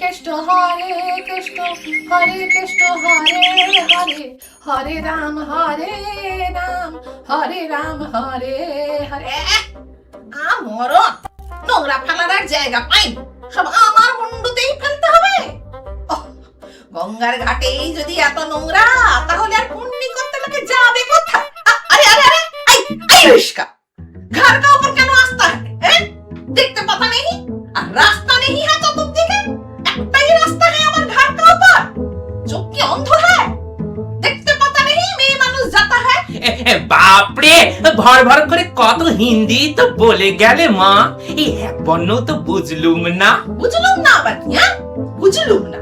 কৃষ্ণ হরে কৃষ্ণ হরে কৃষ্ণ, হরে হরে হরে রাম হরে রাম হরে রাম, হরে হরে। মরণ। নোংরা ফেলার জায়গা পাই সব আমার মুন্ডুতেই ফেলতে হবে। গঙ্গার ঘাটেই যদি এত নোংরা, তাহলে আর পুণ্যি করতে লোকে যাবে কোথায়? আরে আরে আরে, আই আই রিস্কা ভর ভর করে কত হিন্দি তো বলে গেলে মা। এই এক বর্ণ তো বুঝলুম না। বুঝলুম না আবার কি হ্যাঁ? বুঝলুম না।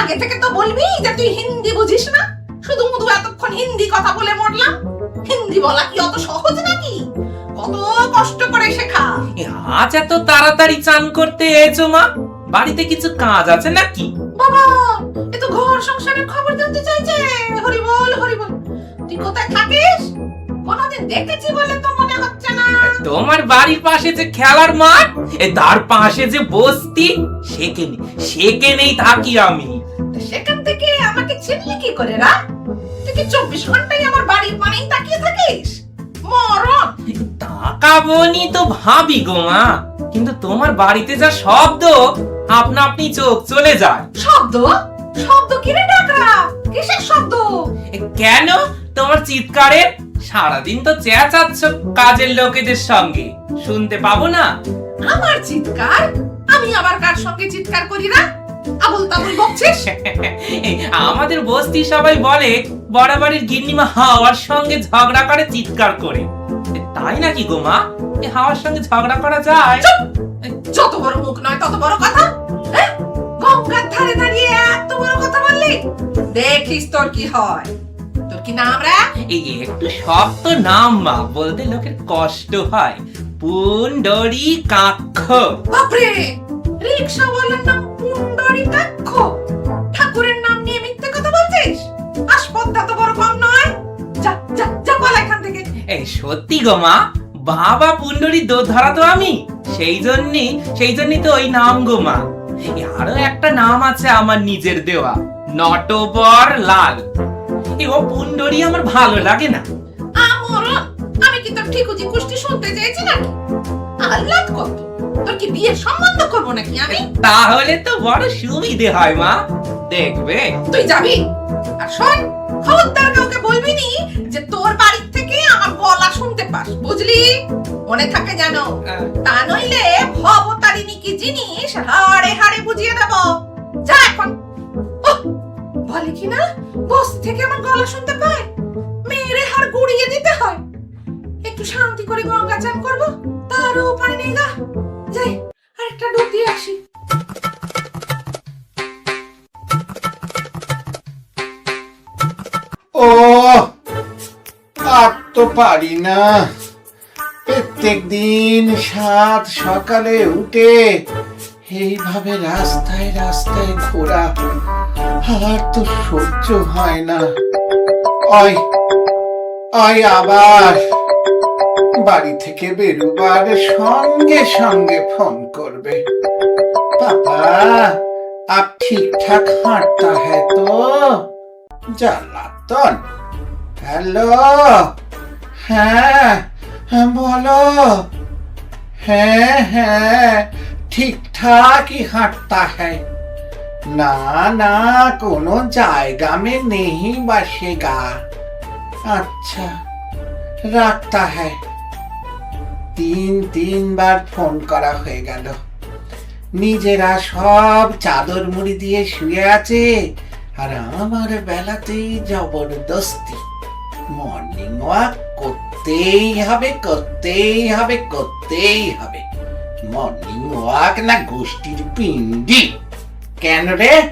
আগে থেকে তো বলবি যে তুই হিন্দি বুঝিস না। শুধু এতক্ষণ হিন্দি কথা বলে মরলাম। হিন্দি বলা কি অত সহজ নাকি? কত কষ্ট করে শেখা। আজ এত তাড়াতাড়ি চান করতে এসো মা। বাড়িতে কিছু কাজ আছে নাকি? বাবা এ তো ঘর সংসারের খবর জানতে চাইছে। হরি বল হরি বল তুই কোথায় থাকিস? কোনদিন দেখেছি বলে তো মনে হচ্ছে না। তোমার বাড়ির পাশে যে খেলার মাঠ এ তার পাশে যে বস্তি সেখানে সেখানেই থাকি আমি। সেখান থেকে আমাকে চিনলি কি করে রা তুই কি চব্বিশ ঘন্টাই আমার বাড়ির পানেই তাকিয়ে থাকিস? মরণ! তাকাবনি তো ভাবি গো মা কিন্তু তোমার বাড়িতে যা শব্দ আপনা আপনি চোখ চলে যায়। শব্দ? শব্দ কিরে ডাকরা? কিসের শব্দ? কেন? তোমার চিৎকারে সারাদিন তো চেঁচাচ্ছ কাজের লোকেদের সঙ্গে। শুনতে পাবো না? আমার চিৎকার? আমি আবার কার সঙ্গে চিৎকার করি না? আবুল তাবুল বকছিস? আমাদের বস্তি সবাই বলে বরাবরের গিন্নিমা হাওয়ার সঙ্গে ঝগড়া করে চিৎকার করে। তাই নাকি গো মা? এ হাওয়ার সঙ্গে ঝগড়া করা যায়? যত বড় মুখ নয় তত বড় কথা? গঙ্গার ধারে দাঁড়িয়ে এত বড় কথা বললি? দেখিস তোর কি হয়। তোর কি নাম এই একটু শক্ত নাম মা বলতে লোকের কষ্ট হয়। কাক্ষ। বাপরে নাম কাক্ষ? ঠাকুরের নাম নিয়ে মিথ্যে কথা বলছিস? তো বড় কম নয়। যা যা যা পালা এখান থেকে। এই সত্যি গো মা বাবা পুন্ডরি দোধ ধরা তো আমি। সেই জন্যই সেই জন্যই তো ওই নাম গো মা। আরও একটা নাম আছে আমার নিজের দেওয়া নটবর লাল ও পুন্ডরি আমার ভালো লাগে না। আমি কি তোর ঠিকুজি কুষ্টি শুনতে চেয়েছি নাকি? কত। তোর কি বিয়ের সম্বন্ধ করব নাকি আমি? তাহলে তো বড় সুবিধে হয় মা। দেখবে। তুই যাবি? আর শোন খবরদার কাউকে বলবি নি যে তোর বাড়ির থেকে আমার গলা শুনতে পাস বুঝলি? মনে থাকে জানো তা নইলে ভবতারিণী কি জিনিস হাড়ে হাড়ে বুঝিয়ে দেব। যা এখন। না? বস্তি থেকে আমার গলা শুনতে পায়? হাড় গুড়িয়ে দিতে হয়। একটু শান্তি করে গঙ্গা চান করব উপায় নেই যাই ডুব দিয়ে আসি। ও, আর তো পারি না। প্রত্যেক দিন সাত সকালে উঠে এইভাবে রাস্তায় রাস্তায় ঘোরা। আর তো সহ্য হয় না। ওই ওই আবার। বাড়ি থেকে বেরোবার সঙ্গে সঙ্গে ফোন করবে। পাপা, আপ ঠিকঠাক হাঁটতা হ্যাঁ তো? জ্বালাতন হ্যালো? হ্যাঁ হ্যাঁ বলো। হ্যাঁ হ্যাঁ ঠিকঠাকই হাঁটতা है না না, কোনো জায়গা মে নেই বাসেগা। আচ্ছা রাখতা হ্যায়। তিন, তিনবার ফোন করা হয়ে গেল। নিজেরা সব চাদর মুড়ি দিয়ে শুয়ে আছে, আর আমার বেলাতেই জবরদস্তি। মর্নিং ওয়াক করতেই হবে করতেই হবে করতেই হবে। মর্নিং ওয়াক না গোষ্ঠীর পিন্ডি কেন রে?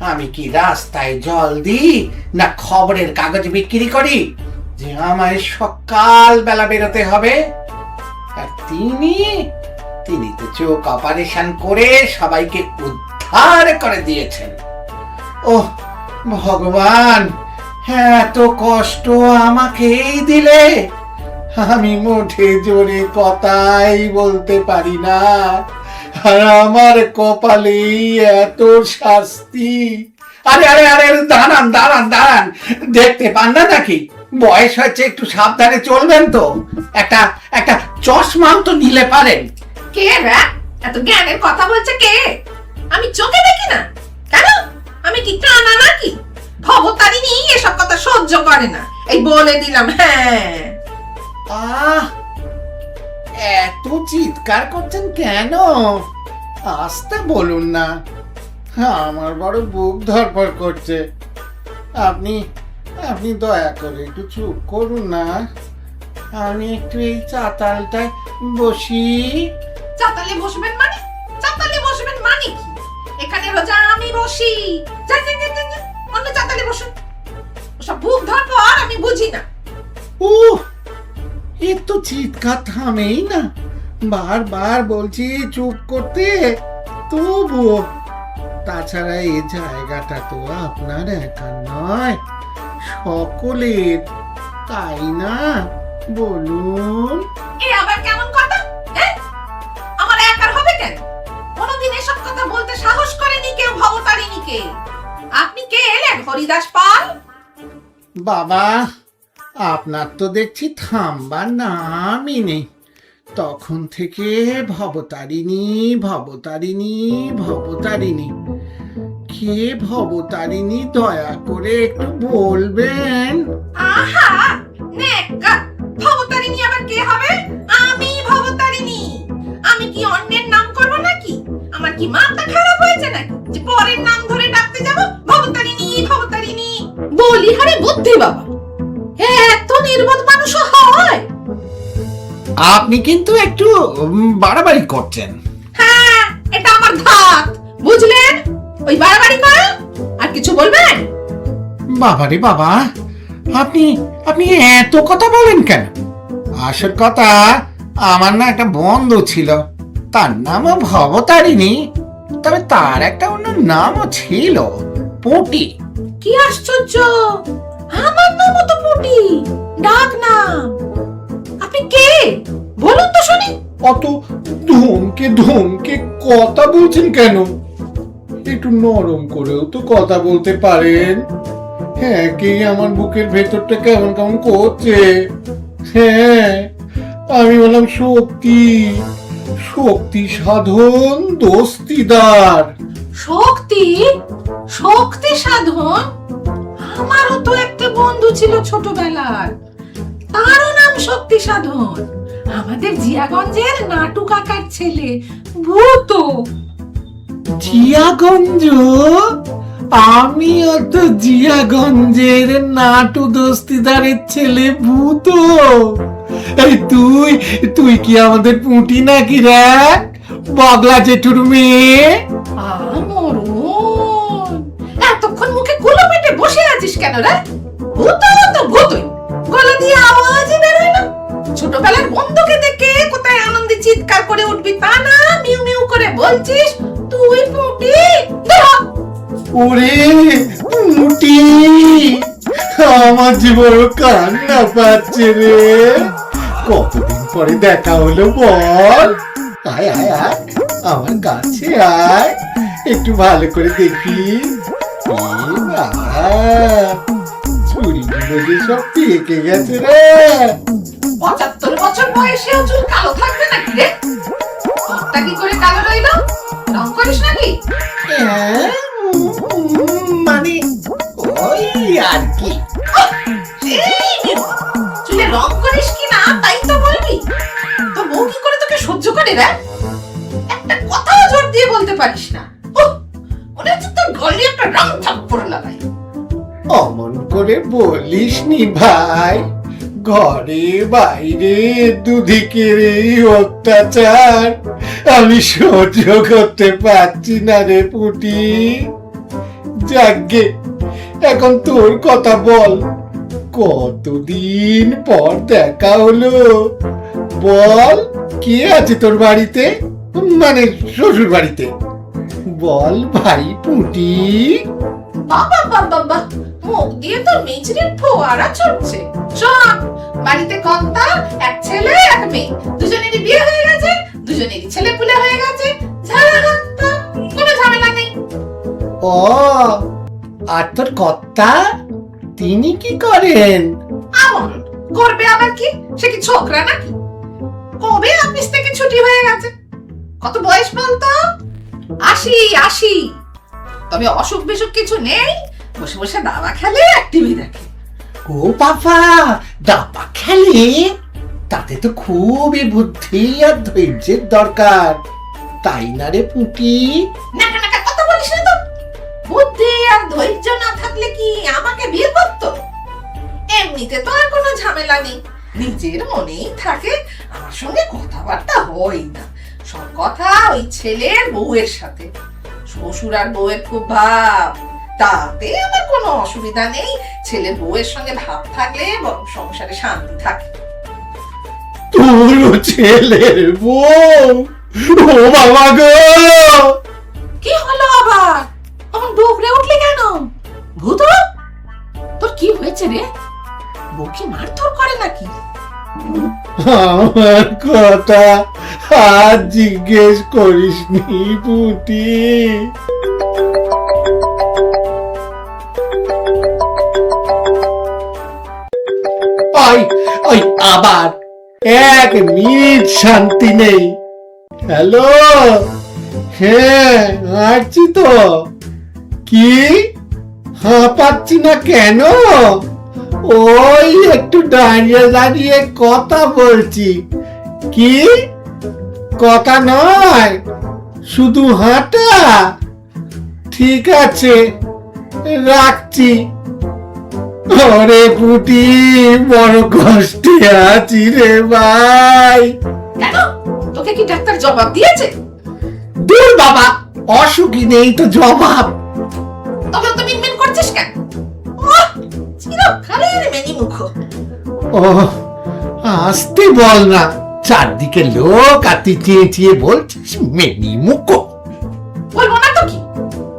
আমি কি রাস্তায় জল দিই না খবরের কাগজ বিক্রি করি? যে আমায় সকাল বেলা বেরোতে হবে। আর তিনি তিনি তো চোখ অপারেশন করে সবাইকে উদ্ধার করে দিয়েছেন। ওহ, ভগবান, এত কষ্ট আমাকেই দিলে। আমি মোটে জোরে কথাই বলতে পারি না। আর আমার কপালে এত শাস্তি। আরে আরে আরে দাঁড়ান দাঁড়ান দাঁড়ান। দেখতে পান না নাকি? বয়স হয়েছে একটু সাবধানে চলবেন তো। একটা একটা চশমাও তো নিলে পারেন। কে রে? এত জ্ঞানের কথা বলছে কে? আমি চোখে দেখি না। কেন? আমি কি কানা নাকি? ভবতারিণী এসব কথা সহ্য করে না। এই বলে দিলাম হ্যাঁ। আহ এত চিৎকার করছেন কেন? আসতে বলুন না। আমার বড় বুক ধরপড় করছে। আপনি আপনি দয়া করে একটু চুপ করুন না। আমি একটু এই চাতালটায় বসি। চাতালে বসবেন মানে? চাতালে বসবেন মানে কি? এখানে রোজা আমি বসি। যা যা যা যা, যা, অন্য চাতালে বসুন। ওসব বুক ধর পর আমি বুঝি না। ও এ তো চিৎকার থামেই না। বারবার বলছি চুপ করতে তবুও। তাছাড়া এই জায়গাটা তো আপনার একা নয় সকলের। তাই না? বলুন। এ আবার কেমন কথা? আমার একার হবে কেন? কোনদিন এসব কথা বলতে সাহস করেনি কেউ ভবতারিণী কে আপনি কে এলেন হরিদাস পাল? বাবা আপনার তো দেখছি থামবার নামই নেই। তখন থেকে ভবতারিণী ভবতারিণী ভবতারিণী। কে ভবতারিণী দয়া করে একটু বলবেন? আহা! নেকা! ভবতারিণী আবার কে হবে? আমি ভবতারিণী। আমি কি অন্যের নাম করব নাকি? আমার কি মাথা খারাপ হয়েছে নাকি? যে পরের নাম ধরে ডাকতে যাব? ভবতারিণী ভবতারিণী। বলি হারে বুদ্ধি বাবা! এত নির্বোধ মানুষও হয়। আপনি কিন্তু একটু উম, বাড়াবাড়ি করছেন। হ্যাঁ এটা আমার ধাত বুঝলেন? ওই বাড়াবাড়ি করে? আর কিছু বলবেন? বাবারে বাবা আপনি আপনি এত কথা বলেন কেন? আসল কথা আমার না একটা বন্ধু ছিল। তার নামও ভবতারিণী তবে তার একটা অন্য নামও ছিল পটি। কি আশ্চর্য! আমার নামও তো পুটি। ডাক নাম। আপনি কে? বলুন তো শুনি। অত ধমকে ধমকে কথা বলছেন কেন? একটু নরম করেও তো কথা বলতে পারেন। হ্যাঁ কে আমার বুকের ভেতরটা কেমন কেমন করছে? হ্যাঁ আমি বললাম শক্তি। শক্তি সাধন দোস্তিদার। শক্তি? শক্তি সাধন? আমারও তো একটা বন্ধু ছিল ছোটবেলার। তারও নাম শক্তি সাধন আমাদের জিয়াগঞ্জের নাটু কাকার ছেলে ভূত। জিয়াগঞ্জ? আমিও তো জিয়াগঞ্জের নাটু দস্তিদারের ছেলে ভূত। এই তুই তুই কি আমাদের পুঁটি নাকি রে? বগলা জেঠুর মেয়ে? আমরণ আছিস কেন রে? তো ভূতই। গলা দিয়ে আওয়াজই বেরোয় না। ছোটবেলার বন্ধুকে দেখে কোথায় আনন্দে চিৎকার করে উঠবি তা না, মিউ মিউ করে বলছিস, তুই ওরে আমার বড় কান্না পাচ্ছে রে। কতদিন পরে দেখা হলো বল? আয় আয় আয়, আমার কাছে আয়। একটু ভালো করে দেখি। এ বাবা চুরিগুলো যে সব পেকে গেছে রে। পঁচাত্তর বছর বয়সেও চুল কালো থাকবে নাকি রে? তোরটা কি করে কালো রইল? রং করিস নাকি? হ্যাঁ, মানে ওই আর কি। চুলে রং করিস কি না তাই তো বলবি। তো বউ কি করে তোকে সহ্য করে রে? একটা কথাও জোর দিয়ে বলতে পারিস না। হচ্ছে একটা রং থাপ্পড় লাগাই। অমন করে বলিস নি ভাই, ঘরে বাইরে দুদিকের এই অত্যাচার, আমি সহ্য করতে পারছি না রে পুটি। যাগে, এখন তোর কথা বল, কতদিন পর দেখা হলো? বল, কে আছে তোর বাড়িতে? মানে শ্বশুর বাড়িতে বল ভাই পুটি বাবা বাবা বাবা মুখ দিয়ে তো মিচড়ির ফোয়ারা ছুটছে। শোন বাড়িতে কর্তা এক ছেলে এক মেয়ে। দুজনেরই বিয়ে হয়ে গেছে দুজনেরই ছেলে পুলে হয়ে গেছে। যা ও আর তোর কর্তা? তিনি কি করেন? আমন করবে আবার কি? সে কি ছোকরা নাকি? কবে অফিস থেকে ছুটি হয়ে গেছে? কত বয়স বলতো? আশি আসি। তবে অসুখ বিসুখ কিছু নেই? বসে বসে দাবা খেলে আর টিভি দেখে ও বাবা দাবা খেলে? তাতে তো খুবই বুদ্ধি আর ধৈর্যের দরকার। তাই না রে পুটি? নাকা নাকা কথা বলিস না তো। বুদ্ধি আর ধৈর্য না থাকলে কি আমাকে বিয়ে করতো? এমনিতে তো আর কোনো ঝামেলা নেই। নিজের মনেই থাকে আমার সঙ্গে কথাবার্তা হয় না। সব কথা ওই ছেলের বউয়ের সাথে। শ্বশুর আর বউয়ের খুব ভাব। তাতে আমার কোনো অসুবিধা নেই। ছেলে বউয়ের সঙ্গে ভাব থাকলে সংসারে শান্তি থাকে। তোর ছেলের বউ? ও বাবা গো! কি হলো আবার? তখন ডুবরে উঠলি কেন? ভূত? তোর কি হয়েছে রে? বউ কি মারধর করে নাকি? আমার কথা আর জিজ্ঞেস করিসনি পুটি ওই আবার এক মিনিট শান্তি নেই। হ্যালো? হ্যাঁ আসছি তো। কি? হ্যাঁ পাচ্ছি না কেন? ওই একটু দাঁড়িয়ে দাঁড়িয়ে কথা বলছি। কি? কথা নয় শুধু হাঁটা? ঠিক আছে রাখছি। ওরে পুটি বড় কষ্টে আছি রে ভাই। কেন? তোকে কি ডাক্তার জবাব দিয়েছে? দূর বাবা অসুখী নেই তো জবাব। তবে তো মিনমিন করছিস কেন? চিরকালের মেনি মুখ। ও আসতে বল না চারদিকে লোক আর তুই চেঁচিয়ে বলছিস মেনি মুখো। বলব না তো কি?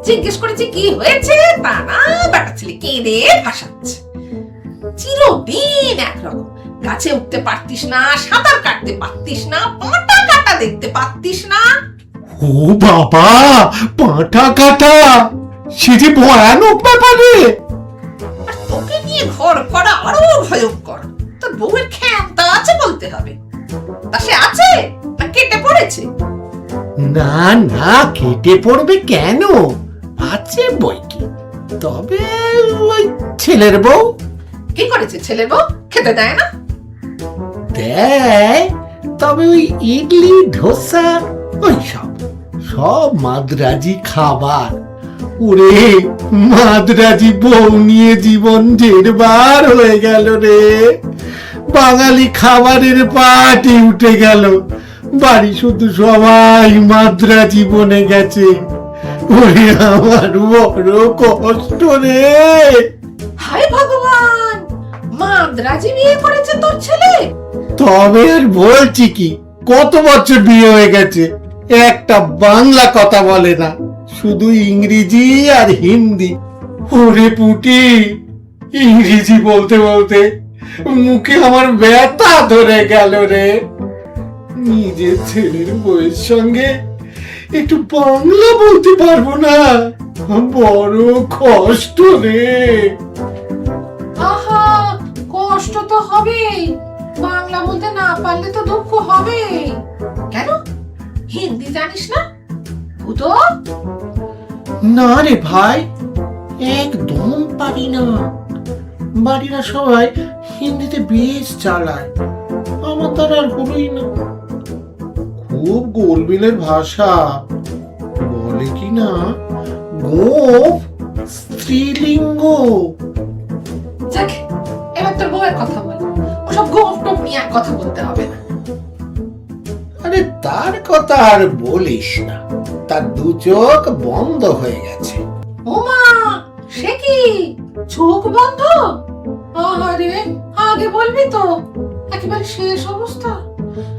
জিজ্ঞেস করেছি কি হয়েছে তা না বেটা ছেলে কেঁদে ভাসাচ্ছে। চিরদিন একরকম গাছে উঠতে পারতিস না সাঁতার কাটতে পারতিস না পাটা কাটা দেখতে পারতিস না। ও বাবা পাঁঠা কাটা সে যে ভয়ানক ব্যাপারে। নিয়ে ঘর করা আরও ভয়ঙ্কর। তোর বউয়ের ক্ষমতা আছে বলতে হবে। তা সে আছে? না কেটে পড়েছে? না না কেটে পড়বে কেন? আছে বই কি? তবে ওই ছেলের বউ। কি করেছে ছেলের বউ? খেতে দেয় না? দেয় তবে ওই ইডলি ধোসা ওই সব। সব মাদ্রাজি খাবার। ওরে মাদ্রাজি বউ নিয়ে জীবন জেরবার হয়ে গেল রে। বাঙালি খাবারের পাটি উঠে গেল। বাড়ি শুধু সবাই মাদ্রাজি বনে গেছে। ওরে আমার বড় কষ্ট রে। হায় ভগবান! মাদ্রাজি বিয়ে করেছে তোর ছেলে? তবে আর বলছি কি কত বছর বিয়ে হয়ে গেছে? একটা বাংলা কথা বলে না। শুধু ইংরেজি আর হিন্দি। ওরে পুটি, ইংরেজি বলতে বলতে মুখে আমার ব্যথা ধরে গেল রে। নিজের ছেলের বইয়ের সঙ্গে একটু বাংলা বলতে পারব না। বড় কষ্ট রে। আহা, কষ্ট তো হবেই। বাংলা বলতে না পারলে তো দুঃখ হবে কেন? হিন্দি জানিস না? না রে ভাই একদম পারি না। বাড়িরা সবাই হিন্দিতে বেশ চালায় আমার তার আর হলোই না। খুব গোলবিলের ভাষা বলে কি না? গোপ স্ত্রীলিঙ্গ। যাক এবার তোর বউয়ের কথা বল। ওসব গোপ টোপ নিয়ে কথা বলতে হবে না। আরে তার কথা আর বলিস না। তার দু চোখ বন্ধ হয়ে গেছে। ওমা সে কি? চোখ বন্ধ? আরে আগে বলবি তো একেবারে শেষ অবস্থা।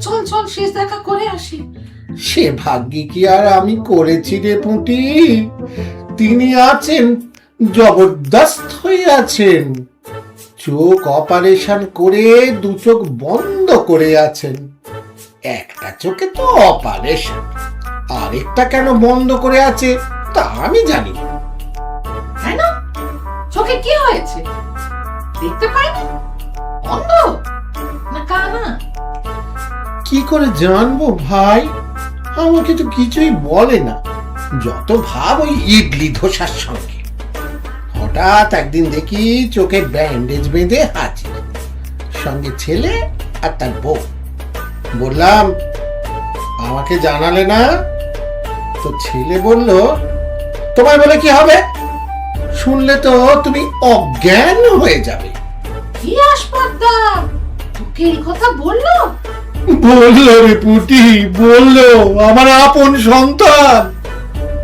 চল চল শেষ দেখা করে আসি। সে ভাগ্যে কি আর আমি করেছি রে পুঁটি? তিনি আছেন জবরদস্ত হয়ে আছেন। চোখ অপারেশন করে দু চোখ বন্ধ করে আছেন। একটা চোখে তো অপারেশন। আরেকটা কেন বন্ধ করে আছে তা আমি জানি। না। চোখে কি হয়েছে? দেখতে অন্ধ না কানা কি করে জানব ভাই? আমাকে তো কিছুই বলে না। যত ভাব ওই ইডলি ধোসার সঙ্গে। হঠাৎ একদিন দেখি চোখে ব্যান্ডেজ বেঁধে হাজির সঙ্গে ছেলে আর তার বউ। বললাম আমাকে জানালে না? তো ছেলে বলল তোমায় বলে কি হবে? শুনলে তো তুমি অজ্ঞান হয়ে যাবে। কি তোকে এই কথা বলল? বলল রে পুটি বলল আমার আপন সন্তান।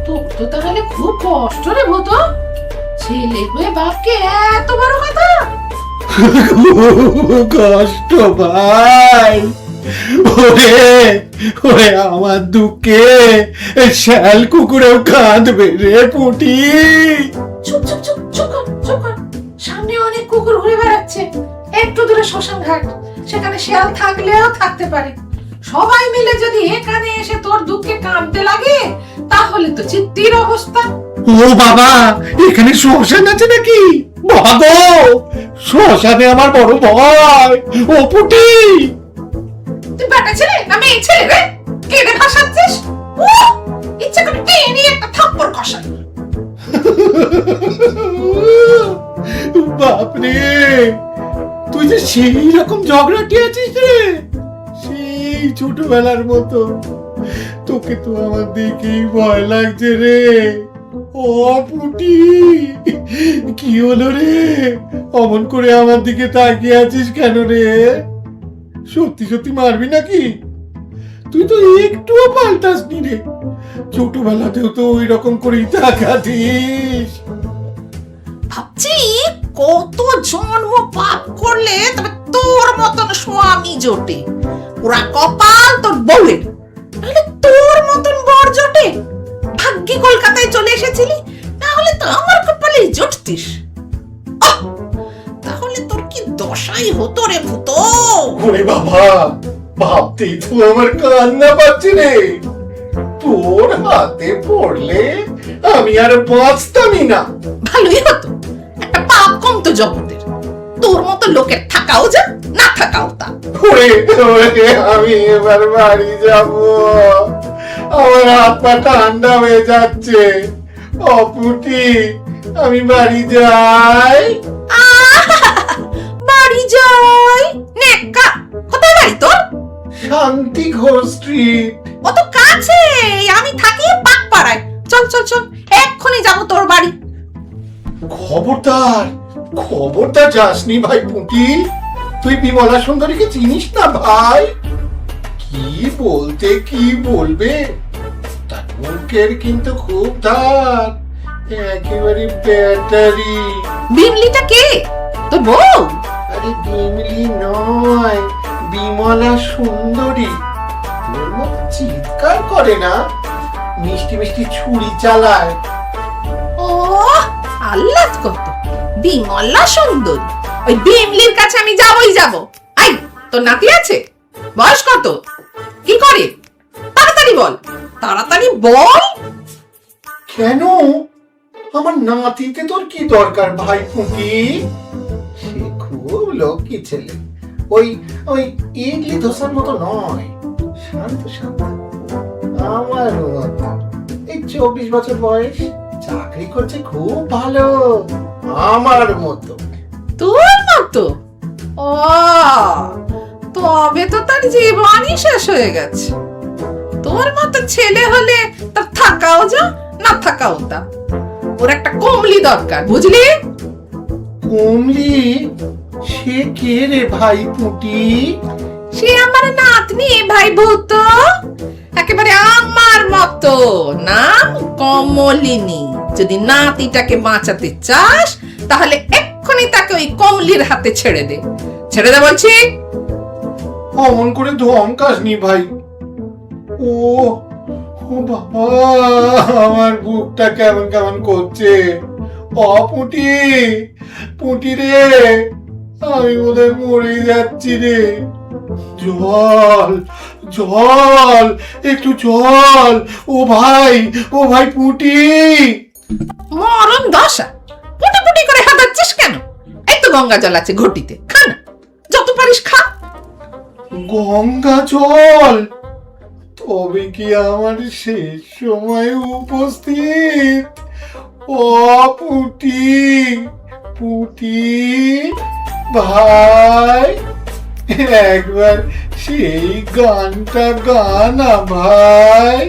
তোর তো তাহলে খুব কষ্ট রে ভূত। ছেলে হয়ে বাপকে এত বড় কথা? কষ্ট ভাই। ওরে ওরে আমার দুঃখে শ্যাল কুকুরেও কাঁদবে রে পুটি। চুপ চুপ চুপ চুপ কর চুপ কর। সামনে অনেক কুকুর ঘুরে বেড়াচ্ছে। একটু দূরে শ্মশান ঘাট। সেখানে শিয়াল থাকলেও থাকতে পারে। সবাই মিলে যদি এখানে এসে তোর দুঃখে কাঁদতে লাগে তাহলে তো চিত্তির অবস্থা। ও বাবা এখানে শ্মশান আছে নাকি? ভাগো শ্মশানে আমার বড় ভয়। ও পুটি! তুই ছেলে না মেয়ে ছেলে রে? ভাসাচ্ছিস! ইচ্ছে করে একটা থাপ্পড় তুই যে সেই রকম ঝগড়াটি আছিস রে? সেই ছোটবেলার মতো। তোকে তো আমার দেখেই ভয় লাগছে রে। ও পুটি, কি হলো রে? অমন করে আমার দিকে তাকিয়ে আছিস কেন রে? সত্যি সত্যি মারবি নাকি? তুই তো একটুও পাল্টাসনি রে। ছোটবেলাতেও তো ওই রকম করেই তাকাতিস। ভাবছি কত জন্ম পাপ করলে তবে তোর মতন স্বামী জোটে। ওরা কপাল তোর বউয়ের। নাহলে তোর মতন বর জোটে? ভাগ্যে কলকাতায় চলে এসেছিলি, তাহলে তো আমার কপালে জুটতিস! তাহলে দশাই হতো রে ভূত। ওরে বাবা ভাবতেই তো আমার কান্না পাচ্ছে রে। তোর হাতে পড়লে আমি আর বাঁচতামই না। ভালোই হতো। একটা পাপ কমতো জগতের। তোর মতো লোকের থাকাও যা না থাকাও তা। ওরে ওরে আমি এবার বাড়ি যাব। আমার হাত পা ঠান্ডা হয়ে যাচ্ছে। অপুটি আমি বাড়ি যাই। বাড়ি যাই নেকা কোথায় বাড়ি তোর? শান্তি ঘোষ স্ট্রিট অত কাছে! আমি থাকি পাক পাড়ায় চল চল চল এক্ষুনি যাব তোর বাড়ি। খবরদার খবরদার যাসনি ভাই পুঁটি। তুই বিমলা সুন্দরীকে চিনিস না ভাই? কি বলতে কি বলবে? তার মুখের কিন্তু খুব ধার একেবারে ব্যাটারি। বিমলিটা কে? তোর বউ? আরে বিমলি নয় বিমলা সুন্দরী। তোর মতো চিৎকার করে না? মিষ্টি মিষ্টি ছুরি চালায়। ও আল্লাহ কত। বিমলা সুন্দর? ওই বিমলির কাছে আমি যাবই যাব। আই তোর নাতি আছে? বয়স কত? কি করে? তাড়াতাড়ি বল। তাড়াতাড়ি বল। কেন? আমার নাতিতে তোর কি দরকার ভাই খুব লক্ষ্মী ছেলে? ওই ওই ইডলি ধোসার মতো নয়। শান্ত শান্ত। আমার এই চব্বিশ বছর বয়স, চাকরি করছে খুব ভালো। আমার মতো। তোর মতো? ও, তবে তো তার জীবনই শেষ হয়ে গেছে। তোর মতো ছেলে হলে তার থাকাও যা, না থাকাও তা। ওর একটা কমলি দরকার, বুঝলি? কমলি সে কে রে ভাই পুঁটি? সে আমার নাতনি ভাই ভূত। একেবারে আমার মতো। নাম কমলিনী। যদি নাতিটাকে বাঁচাতে চাস তাহলে এক্ষুনি তাকে ওই কমলির হাতে ছেড়ে দে। ছেড়ে দে বলছি। অমন করে ধমকাসনি ভাই। ও ও বাবা আমার বুকটা কেমন কেমন করছে। অ পুটি পুটি রে আমি বোধহয় মরে যাচ্ছি রে। জল জল একটু জল। ও ভাই ও ভাই পুটি। মরণ দশা। পুটে পুটি করে হাতাচ্ছিস কেন? এই তো গঙ্গা জল আছে ঘটিতে খা না। যত পারিস খা। গঙ্গা জল তবে কি আমার শেষ সময় উপস্থিত? ও পুটি পুটি ভাই, একবার সেই গানটা গানা ভাই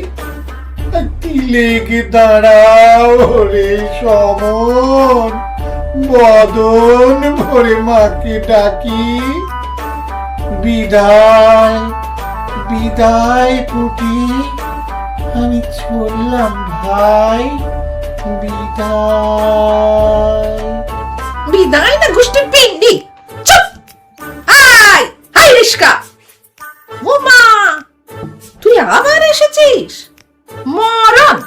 কি লেগে দাঁড়াও রে সমন, বদন ভরে মাকে ডাকি। বিদায় বিদায় পুটি আমি চললাম ভাই। বিদায় বিদায় না গোষ্ঠীর পিন্ডি চুপ! আয় হাই রিস্কা ও মা তুই আবার এসেছিস? মরণ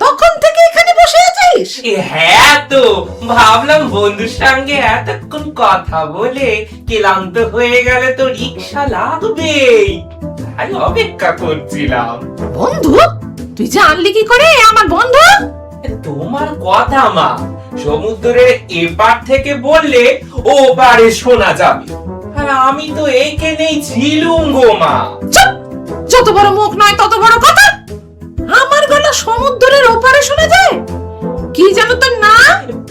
তখন থেকে এখানে বসে আছিস? হ্যাঁ তো ভাবলাম বন্ধুর সঙ্গে এতক্ষণ কথা বলে ক্লান্ত হয়ে গেলে তো রিক্সা লাগবেই। তাই অপেক্ষা করছিলাম। বন্ধু তুই জানলি কি করে আমার বন্ধু? তোমার কথা মা। সমুদ্রের এপার থেকে বললে ও পারে শোনা যাবে। আর আমি তো এইখানেই ছিলুম গো মা। চুপ! যত বড় মুখ নয় তত বড় কথা। আমার গলা সমুদ্রের ওপারে শোনা যায়। কি জানো তোর নাম?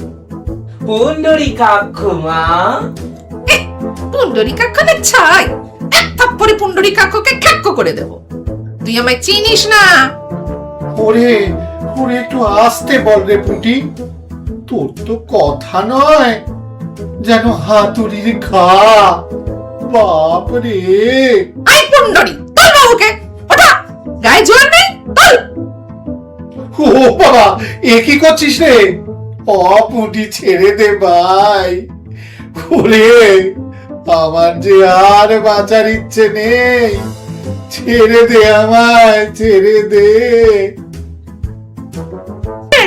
পুন্ডরী কাক্ষ মা। পুন্ডরী কাক্ষনের ছাই। এক থাপ্পড়ে পুন্ডরী কাক্ষকে খ্যাক্ক করে দেব। তুই আমায় চিনিস না। ওরে ওরে একটু আসতে বল রে পুটি। তোর তো কথা নয় যেন হাতুড়ির ঘা। বাপ রে। আই পুন্ডরী তোর বাবুকে। ওটা গায়ে জোর নেই? তোর। ও বাবা এ কি করছিস রে? অ পুটি ছেড়ে দে ভাই। ওরে আমার যে আর বাঁচার ইচ্ছে নেই। ছেড়ে দে আমায় ছেড়ে দে।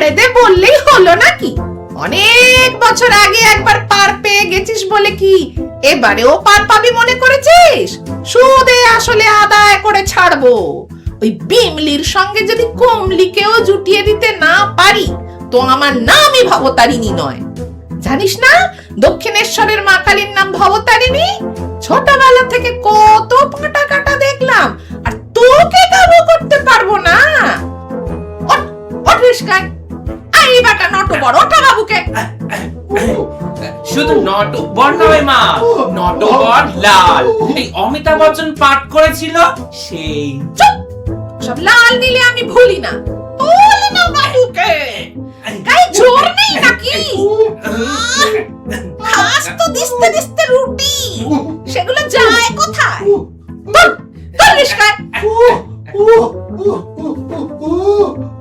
ছেড়ে দে বললেই হলো নাকি? অনেক বছর আগে একবার পার পেয়ে গেছিস বলে কি? এবারেও পার পাবি মনে করেছিস? সুদে আসলে আদায় করে ছাড়বো। ওই বিমলির সঙ্গে যদি কমলিকেও জুটিয়ে দিতে না পারি তো আমার নামই ভবতারিণী নয়। জানিস না দক্ষিণেশ্বরের মা কালীর নাম ভবতারিণী? ছোটবেলা থেকে কত পাটা কাটা দেখলাম আর তোকে কাবু করতে পারব না। ওঠ, ওঠ আই বেটা নট বড় ওঠা বাবুকে। শুধু নটবর নয় মা নটবর লাল। এই অমিতাভ বচ্চন পাঠ করেছিল সেই। চুপ! সব লাল নীলে আমি ভুলি না। তোল না বাবুকে। গায়ে জোর নেই নাকি? খাস তো দিস্তে দিস্তে রুটি। সেগুলো যায় কোথায়? তোল রিস্কায়।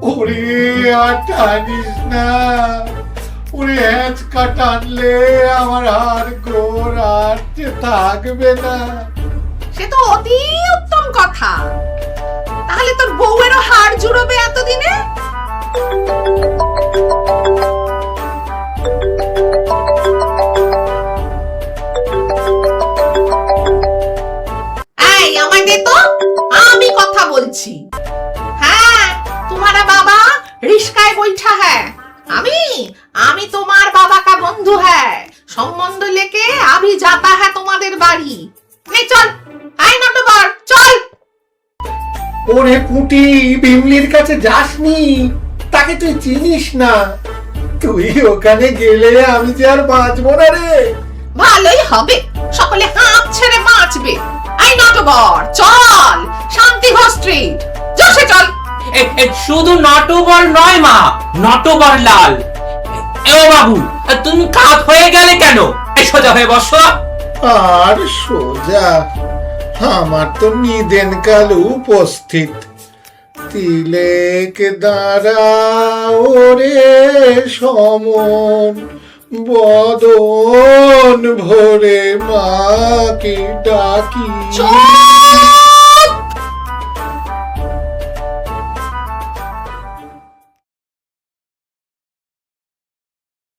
ওরে আর টানিস না। ওরে হ্যাঁচকা টানলে আমার আর গোর আর থাকবে না। সে তো অতি উত্তম কথা। তাহলে তোর বউয়েরও হাড় জুড়বে এতদিনে? এই আমায় দে তো। আমি কথা বলছি। হ্যাঁ তোমারা বাবা রিস্কায় বৈঠা হ্যাঁ। আমি আমি তোমার বাবা কা বন্ধু হ্যাঁ। সম্বন্ধ লেকে আভি যাতা হ্যাঁ তোমাদের বাড়ি। নে চল। আই নটবর চল। ওরে পুটি বিমলির কাছে যাসনি? তাকে তুই চিনিস না? তুই ওখানে গেলে আমি যে আর বাঁচবো না রে। ভালোই হবে। সকলে হাঁপ ছেড়ে বাঁচবে। আই নটবর চল শান্তি স্ট্রিট জোসে চল। শুধু নটবর নয় মা নটবর লাল। এ বাবু তুমি কাত হয়ে গেলে কেন? সোজা হয়ে বসো। আর সোজা আমার তো নিদেন কাল উপস্থিত। তিলেক দাঁড়া ওরে সমন। বদন ভরে মাকে ডাকি।